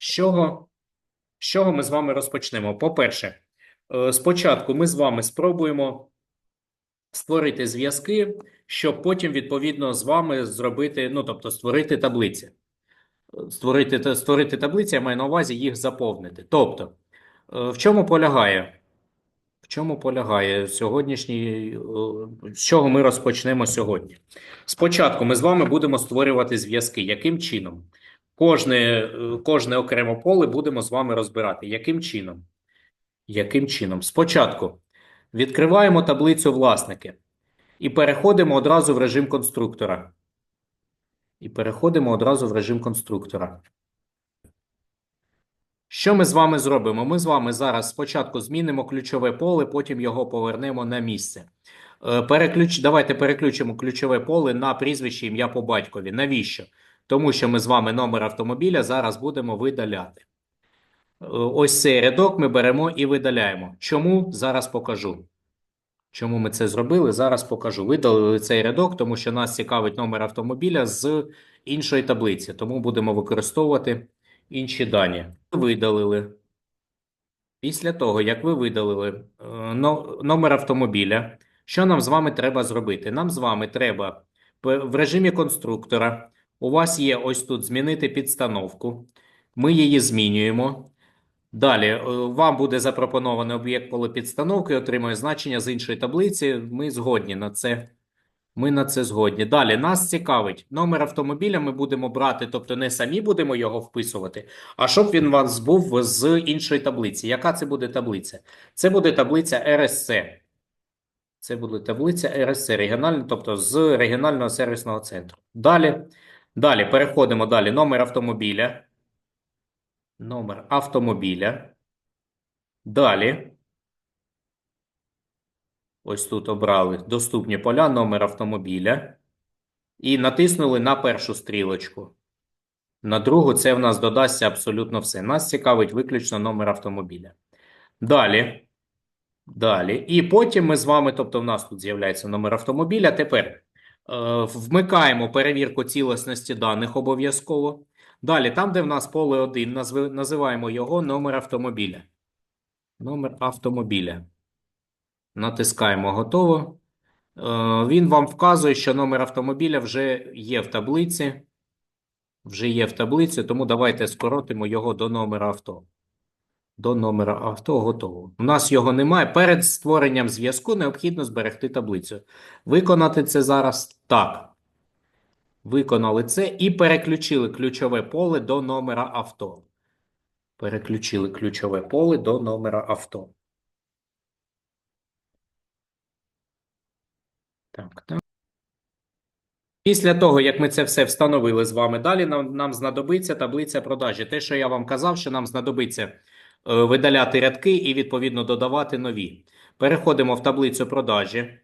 З чого, з чого ми з вами розпочнемо? По-перше, е, спочатку ми з вами спробуємо створити зв'язки, щоб потім, відповідно, з вами зробити, ну, тобто, створити таблиці. Створити, створити таблиці, я маю на увазі їх заповнити. Тобто, е, в чому полягає? В чому полягає сьогоднішній, е, з чого ми розпочнемо сьогодні? Спочатку ми з вами будемо створювати зв'язки. Яким чином? Кожне, кожне окремо поле будемо з вами розбирати. Яким чином? Яким чином? Спочатку відкриваємо таблицю власники і переходимо одразу в режим конструктора. І переходимо одразу в режим конструктора. Що ми з вами зробимо? Ми з вами зараз спочатку змінимо ключове поле, потім його повернемо на місце. Е, Переключ... Давайте переключимо ключове поле на прізвище ім'я по батькові. Навіщо? Тому що ми з вами номер автомобіля зараз будемо видаляти. Е, Ось цей рядок ми беремо і видаляємо. Чому? Зараз покажу. Чому ми це зробили? Зараз покажу. Видалили цей рядок, тому що нас цікавить номер автомобіля з іншої таблиці, тому будемо використовувати інші дані. Видалили. Після того, як ви видалили е, номер автомобіля, що нам з вами треба зробити? Нам з вами треба в режимі конструктора. У вас є ось тут змінити підстановку. Ми її змінюємо. Далі е, вам буде запропонований об'єкт поле підстановки, отримує значення з іншої таблиці. Ми згодні на це. Ми на це згодні. Далі нас цікавить номер автомобіля. Ми будемо брати, тобто не самі будемо його вписувати, а щоб він вас був з іншої таблиці. Яка це буде таблиця? Це буде таблиця RSC. Це буде таблиця RSC, регіональна, тобто з регіонального сервісного центру. Далі, далі переходимо далі. Номер автомобіля. Номер автомобіля. Далі. Ось тут обрали доступні поля, номер автомобіля. І натиснули на першу стрілочку. На другу це в нас додасться абсолютно все. Нас цікавить виключно номер автомобіля. Далі. Далі. І потім ми з вами, тобто в нас тут з'являється номер автомобіля. Тепер вмикаємо перевірку цілісності даних обов'язково. Далі, там, де в нас поле 1, називаємо його номер автомобіля. Номер автомобіля. Натискаємо готово. Е, Він вам вказує, що номер автомобіля вже є в таблиці. Вже є в таблиці, тому давайте скоротимо його до номера авто. До номера авто готово. У нас його немає. Перед створенням зв'язку необхідно зберегти таблицю. Виконати це зараз так. Виконали це і переключили ключове поле до номера авто. Переключили ключове поле до номера авто. Так, так. Після того, як ми це все встановили з вами, далі нам, нам знадобиться таблиця продажі. Те, що я вам казав, що нам знадобиться видаляти рядки і, відповідно, додавати нові. Переходимо в таблицю продажі.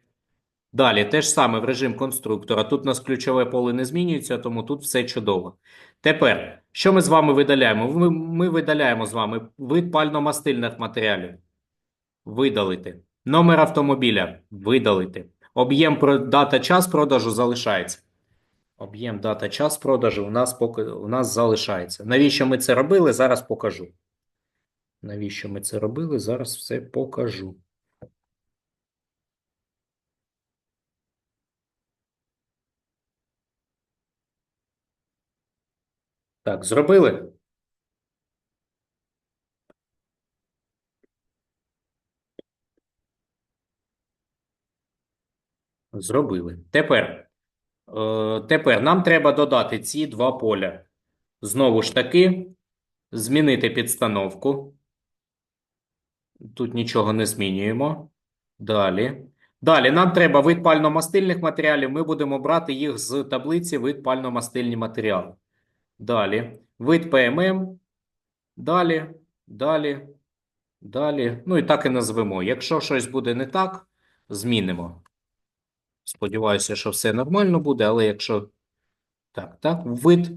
Далі, те ж саме в режим конструктора. Тут у нас ключове поле не змінюється, тому тут все чудово. Тепер, що ми з вами видаляємо? Ми, ми видаляємо з вами вид пальномастильних матеріалів. Видалити. Номер автомобіля. Видалити. Об'єм дата час продажу залишається. Об'єм дата час продажу у нас поки у нас залишається. Навіщо ми це робили? Зараз покажу. Навіщо ми це робили? Зараз все покажу. Так, зробили? Зробили. Тепер, е, тепер нам треба додати ці два поля. Знову ж таки, змінити підстановку. Тут нічого не змінюємо. Далі. Далі нам треба вид пально-мастильних матеріалів. Ми будемо брати їх з таблиці вид пально-мастильні матеріали. Далі. Вид ПММ. Далі. Далі. Далі. Ну і так і назвемо. Якщо щось буде не так, змінимо. Сподіваюся, що все нормально буде, але якщо так, так, вид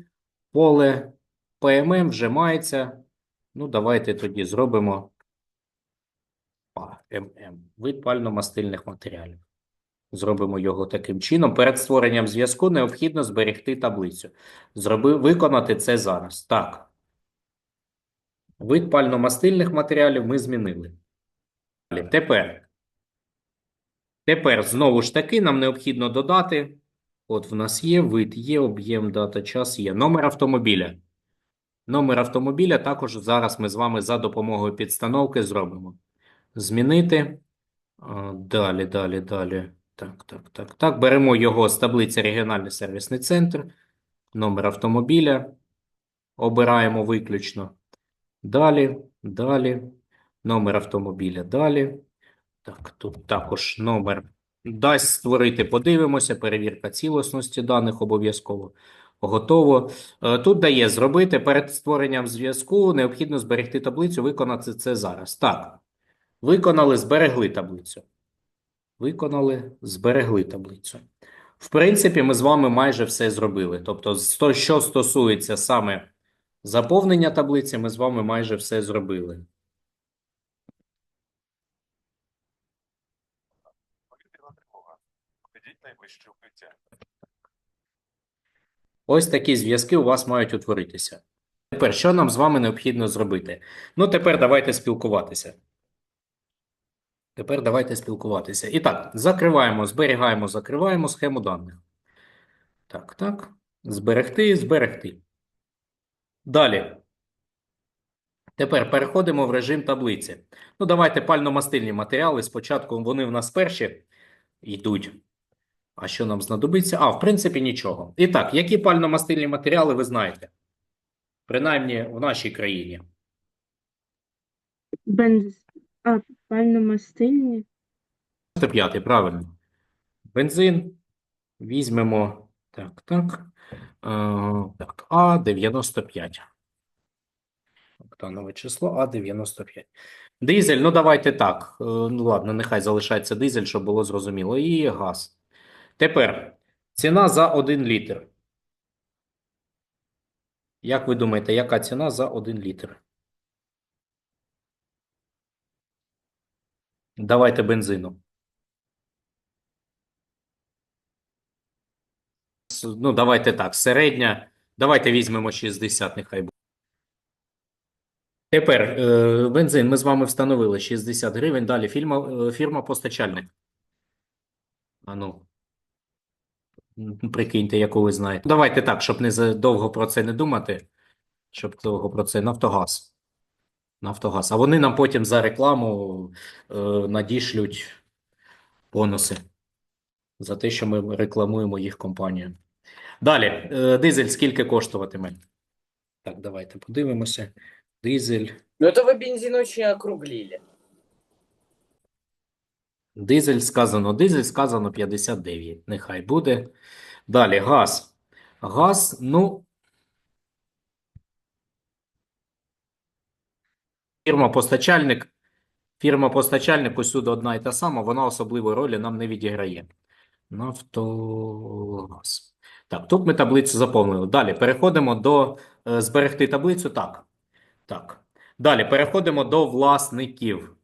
поле ПММ вже мається. Ну, давайте тоді зробимо ПММ. Вид пально-мастильних матеріалів. Зробимо його таким чином. Перед створенням зв'язку необхідно зберегти таблицю. Зроби, виконати це зараз. Так. Вид пальномастильних матеріалів ми змінили. Тепер. Тепер знову ж таки нам необхідно додати. От в нас є вид, є об'єм, дата, час є. Номер автомобіля. Номер автомобіля також зараз ми з вами за допомогою підстановки зробимо. Змінити. Далі, далі, далі. Так, так, так, так. Беремо його з таблиці регіональний сервісний центр. Номер автомобіля. Обираємо виключно. Далі, далі. Номер автомобіля далі. Так, тут також номер дасть створити, подивимося, перевірка цілісності даних обов'язково. Готово. Е, Тут дає зробити перед створенням зв'язку необхідно зберегти таблицю, виконати це зараз. Так, виконали, зберегли таблицю. Виконали, зберегли таблицю. В принципі, ми з вами майже все зробили. Тобто, що стосується саме заповнення таблиці, ми з вами майже все зробили. Ось такі зв'язки у вас мають утворитися. Тепер, що нам з вами необхідно зробити? Ну, тепер давайте спілкуватися. Тепер давайте спілкуватися. І так, закриваємо, зберігаємо, закриваємо схему даних. Так, так. Зберегти, зберегти. Далі. Тепер переходимо в режим таблиці. Ну, давайте пальномастильні матеріали. Спочатку вони в нас перші йдуть. А що нам знадобиться? А, в принципі, нічого. І так, які пальномастильні матеріали ви знаєте? Принаймні в нашій країні. Бенз... А, пальномастильні. 95, правильно. Бензин. Візьмемо. Так, так. Е, так, А95. Октанове число А95. Дизель, ну давайте так. Е, ну ладно, нехай залишається дизель, щоб було зрозуміло. І газ. Тепер ціна за 1 літр. Як ви думаєте, яка ціна за 1 літр? Давайте бензину. Ну, давайте так, середня. Давайте візьмемо 60, нехай буде. Тепер е, бензин ми з вами встановили 60 гривень. Далі фірма, е, фірма-постачальник. А ну, прикиньте, яку ви знаєте. Давайте так, щоб не довго про це не думати. Щоб довго про це. Нафтогаз. Нафтогаз. А вони нам потім за рекламу е, надішлють бонуси за те, що ми рекламуємо їх компанію. Далі, е, дизель скільки коштуватиме? Так, давайте подивимося. Дизель. Ну это вы бензин очень округлили. Дизель сказано, дизель сказано 59. Нехай буде. Далі, газ. Газ, ну. Фірма-постачальник. Фірма-постачальник усюди одна і та сама, вона особливої ролі нам не відіграє. Нафтогаз. Так, тут ми таблицю заповнили. Далі переходимо до е, зберегти таблицю. Так. Так. Далі переходимо до власників.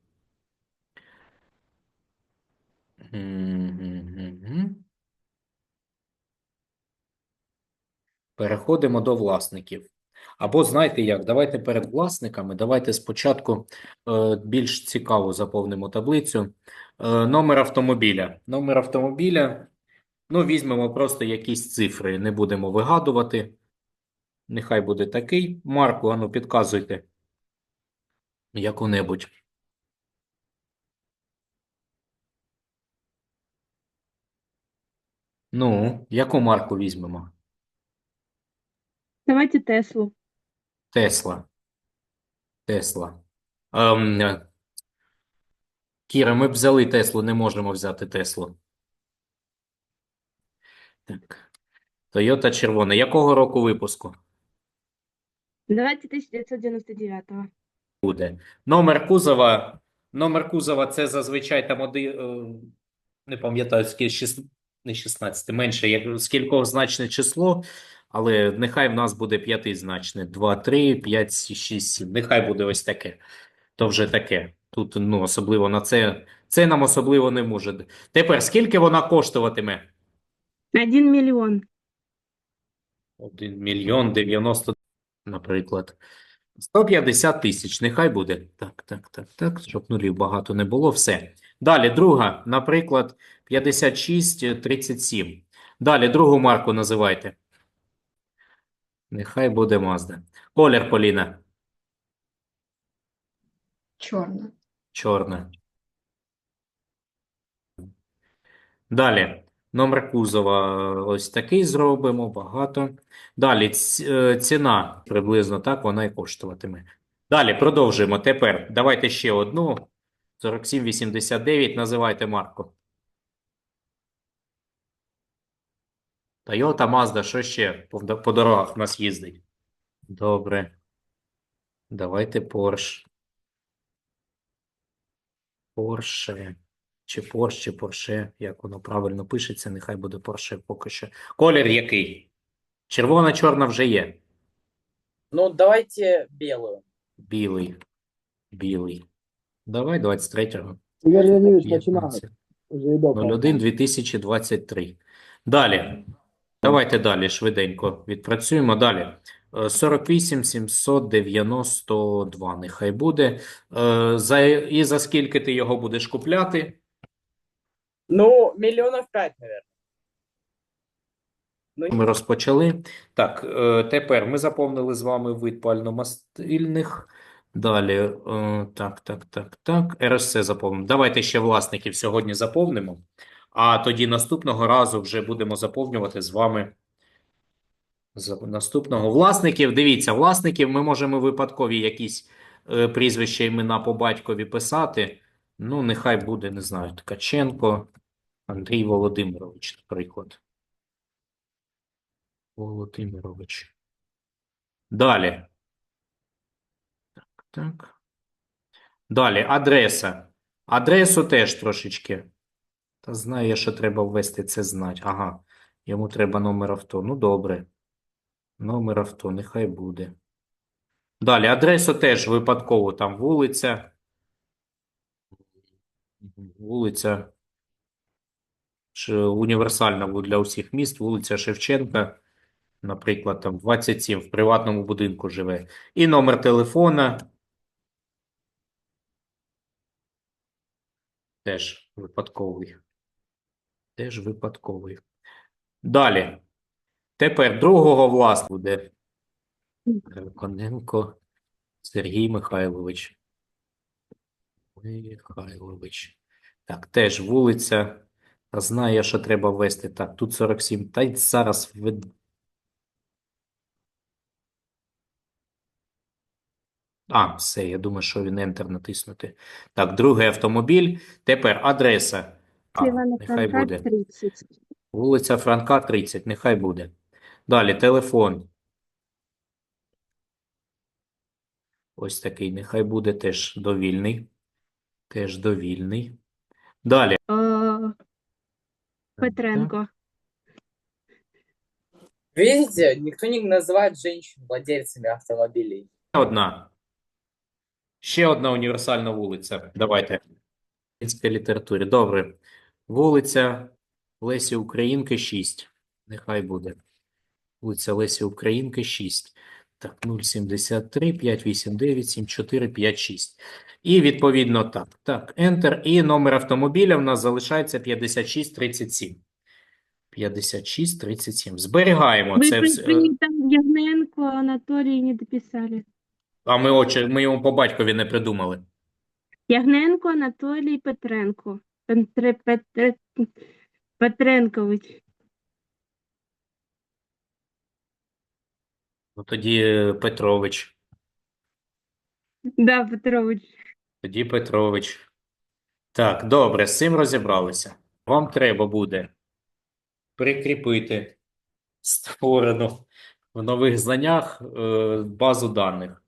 Переходимо до власників. Або знаєте як, давайте перед власниками, давайте спочатку е, більш цікаво заповнимо таблицю. Е, номер автомобіля. Номер автомобіля, ну, візьмемо просто якісь цифри, не будемо вигадувати. Нехай буде такий. Марку, ану, підказуйте. Яку-небудь. Ну, яку марку візьмемо? Давайте Теслу. Тесла. Тесла. Ем, Кіра, ми б взяли Теслу, не можемо взяти Теслу. Так. Тойота червона. Якого року випуску Давайте 1999-го. буде? Номер кузова. Номер кузова це зазвичай там один, е, не пам'ятаю, скільки, шіс- не 16, менше, як скількох значне число, але нехай в нас буде п'ятизначне. 2, 3, 5, 6, 7. Нехай буде ось таке. То вже таке. Тут, ну, особливо на це, це нам особливо не може. Тепер, скільки вона коштуватиме? 1 мільйон. 1 мільйон 90, наприклад. 150 тисяч, нехай буде. Так, так, так, так, щоб нулів багато не було, все. Далі, друга, наприклад, 56, 37. Далі, другу марку називайте. Нехай буде Mazda. Колір, Поліна. Чорна. Чорна. Далі. Номер кузова ось такий зробимо, багато. Далі е, ціна приблизно так вона і коштуватиме. Далі продовжуємо. Тепер давайте ще одну. 4789 називайте марку. Toyota, Mazda, що ще по, дорогах в нас їздить? Добре. Давайте Porsche. Porsche. Чи Porsche, чи Porsche, як воно правильно пишеться, нехай буде Porsche поки що. Колір який? Червона, чорна вже є. Ну, давайте белую. Білий. Білий. Давай 23-го. Ігор Леонідович починає. 15. Вже 01 2023. Далі. Давайте далі швиденько відпрацюємо. Далі. Е, 48 792 нехай буде. Е, За, і за скільки ти його будеш купляти? Ну, миллионов пять, наверное. Ну, Ми розпочали. Так, е, тепер ми заповнили з вами вид пальномастильних. Далі, е, так, так, так, так. РСЦ заповнимо. Давайте ще власників сьогодні заповнимо. А тоді наступного разу вже будемо заповнювати з вами наступного власників. Дивіться, власників ми можемо випадкові якісь е, прізвища, імена по батькові писати. Ну, нехай буде, не знаю, Ткаченко Андрій Володимирович, наприклад. Володимирович. Далі. Так, так. Далі, адреса. Адресу теж трошечки. Та знає, що треба ввести, це знать. Ага. Йому треба номер авто. Ну, добре. Номер авто, нехай буде. Далі, адресу теж випадково. Там вулиця. Вулиця. Універсальна для усіх міст. Вулиця Шевченка. Наприклад, там 27 в приватному будинку живе. І номер телефона. Теж випадковий. Теж випадковий. Далі. Тепер другого власника буде Коненко Сергій Михайлович. Михайлович. Так, теж вулиця. Та знає, що треба ввести. Так, тут 47. Та й зараз введ- А, все, я думаю, що він Enter натиснути. Так, другий автомобіль. Тепер адреса. А, нехай буде. 30. Вулиця Франка, 30, нехай буде. Далі, телефон. Ось такий, нехай буде теж довільний. Теж довільний. Далі. Так, Петренко. видите, никто не называет женщин владельцами автомобилей. Ще одна. Ще одна універсальна вулиця. Давайте. Українській літературі. Добре. Вулиця Лесі Українки, 6. Нехай буде. Вулиця Лесі Українки, 6. Так, 073, 589, 74, 56. І відповідно так. Так, Enter. І номер автомобіля в нас залишається 5637. 5637. Зберігаємо Ви це все. при- там Ягненко Анатолій не дописали. А ми, очі, ми йому по батькові не придумали. Ягненко Анатолій Петренко. Петре, Петре, Петренкович. Ну, тоді е, Петрович. Да, Петрович. Тоді Петрович. Так, добре, з цим розібралися. Вам треба буде прикріпити створену в нових знаннях е, базу даних.